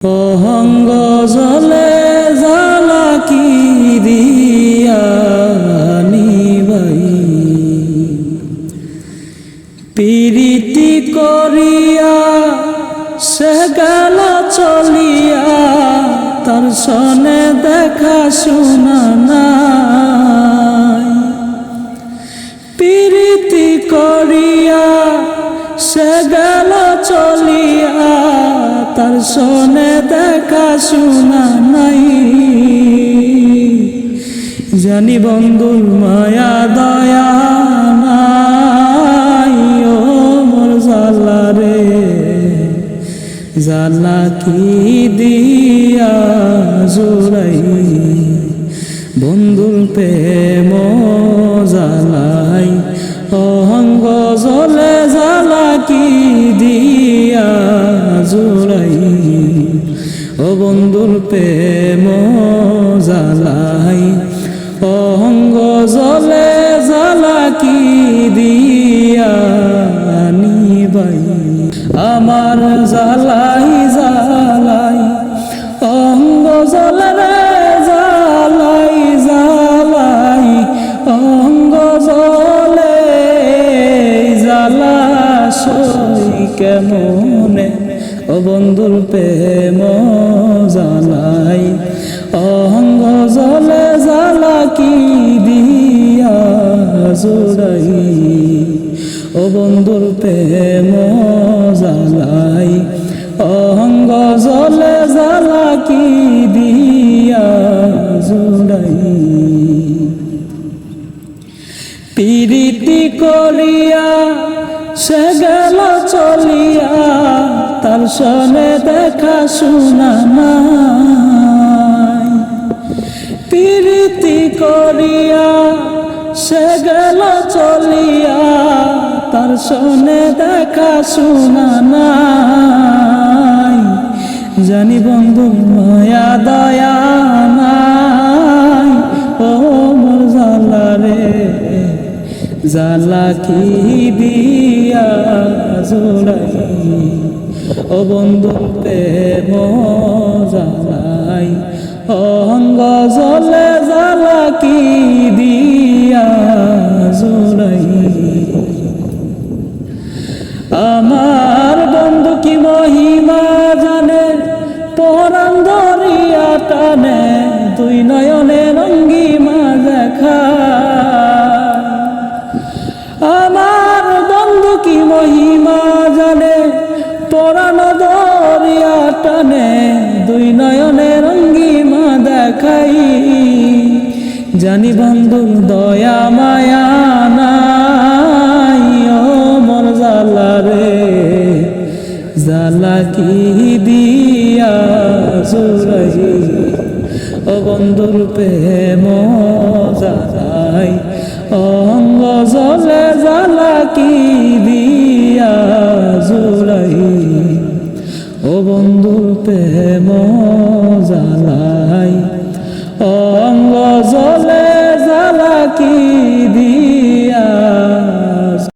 অহঙ্গ জলে জ্বালা কি দিয়া নিবাই? প্রীতি করিয়া সে গেল চলিয়া, তার সনে দেখা শোনা নাই। প্রীতি করিয়া সে গেল চলিয়া, তার সনে দেখা শোনা নাই। জানি বন্ধুর মায়া, দয়া নাই। ও মোর জালা রে জালা কি দিয়া জোড়াই? বন্ধুর প্রেম জালাই অহঙ্গ জলে জালা কি দিয়া জোড়াই? ও বন্ধুর প্রেম জালাই অহঙ্গ জলে জালা কি দিয়া নিবাই? আমার জালাই জালাই অঙ্গ জলে জালাই জালাই অঙ্গ ও বন্ধুর প্রেম জালাই অঙ্গ জলে জালা কি দিয়া জোড়াই? ও বন্ধুর প্রেম জালাই অঙ্গ জলে জালা কি দিয়া জোড়াই? প্রীতি করিয়া সে গেল সনে দেখা শোনা নাই প্রীতি করিয়া সে গেল চলিয়া, তার সনে দেখা শোনা নাই জানি বন্ধু মায়া দয়া নাই, ও মোর জালা রে জালা কি দিয়া জোড়াই। ও বন্ধু প্রেম অঙ্গ জলে জালা কি দিয়া জোড়াই। আমার বন্ধু কি মহিমা জানে? পরাণ ধরিয়া টানে দুই নয়নে ধরিয়া টানে দুই নয়নে রঙ্গিমা দেখাই। জানি বন্ধুর দয়া মায়া নাই, ও মোর জালা রে। জালা কি দিয়া জোড়াই? ও বন্ধুর প্রেম জালাই অঙ্গ জলে জালা কি দিয়া কি